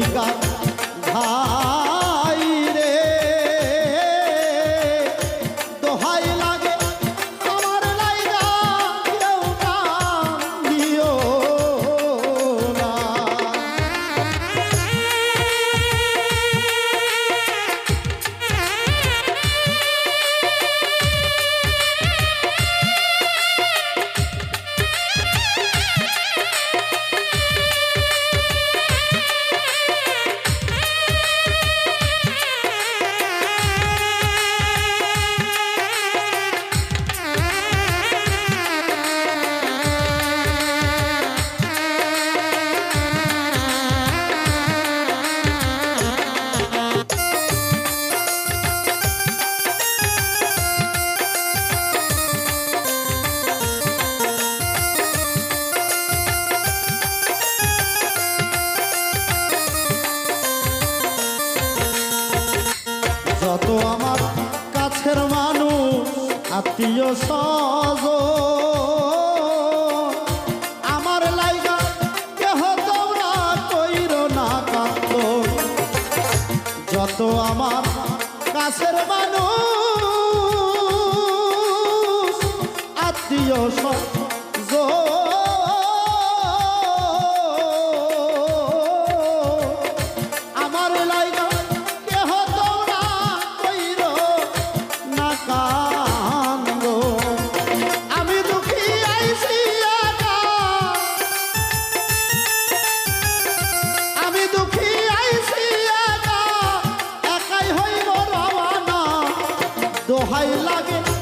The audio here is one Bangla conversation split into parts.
তরিকা ভাই যত আমার কাছের মানুষ, আত্মীয় সজ আমার লাইগা কেহ তোমরা কইর না কান্দ যত আমার কাছের মানুষ, আত্মীয় সজ দোহাই লাগে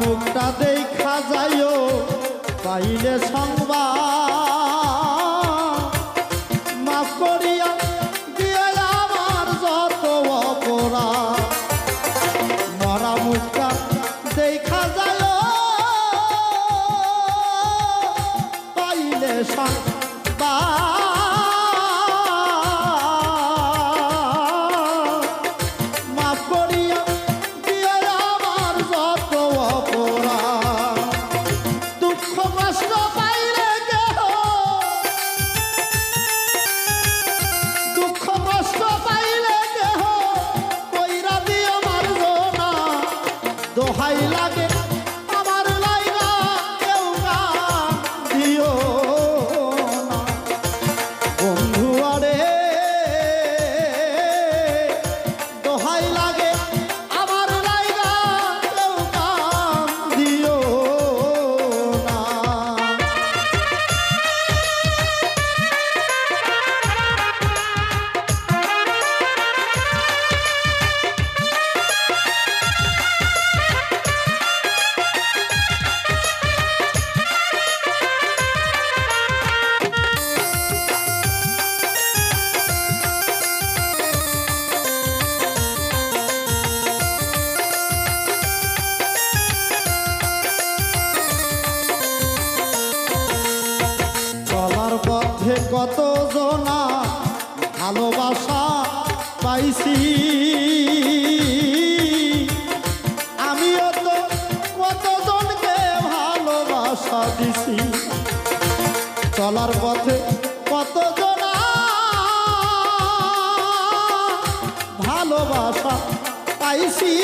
মুখটা দেখা যাইও পাইলে সংবাদ। মাফ করিয়া দিয়ে আমার যত অপরাধ। দোহাই লাগে কত জনা ভালোবাসা পাইছি? আমিও তো কতজনকে ভালোবাসা দিছি? চলার পথে কত জনা ভালোবাসা পাইছি?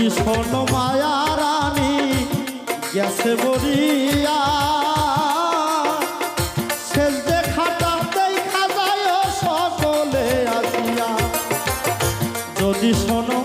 বলি স্বর্ণ মায়া রানী গেছে বলিয়া। সকলে আসিয়া। যদি শোনো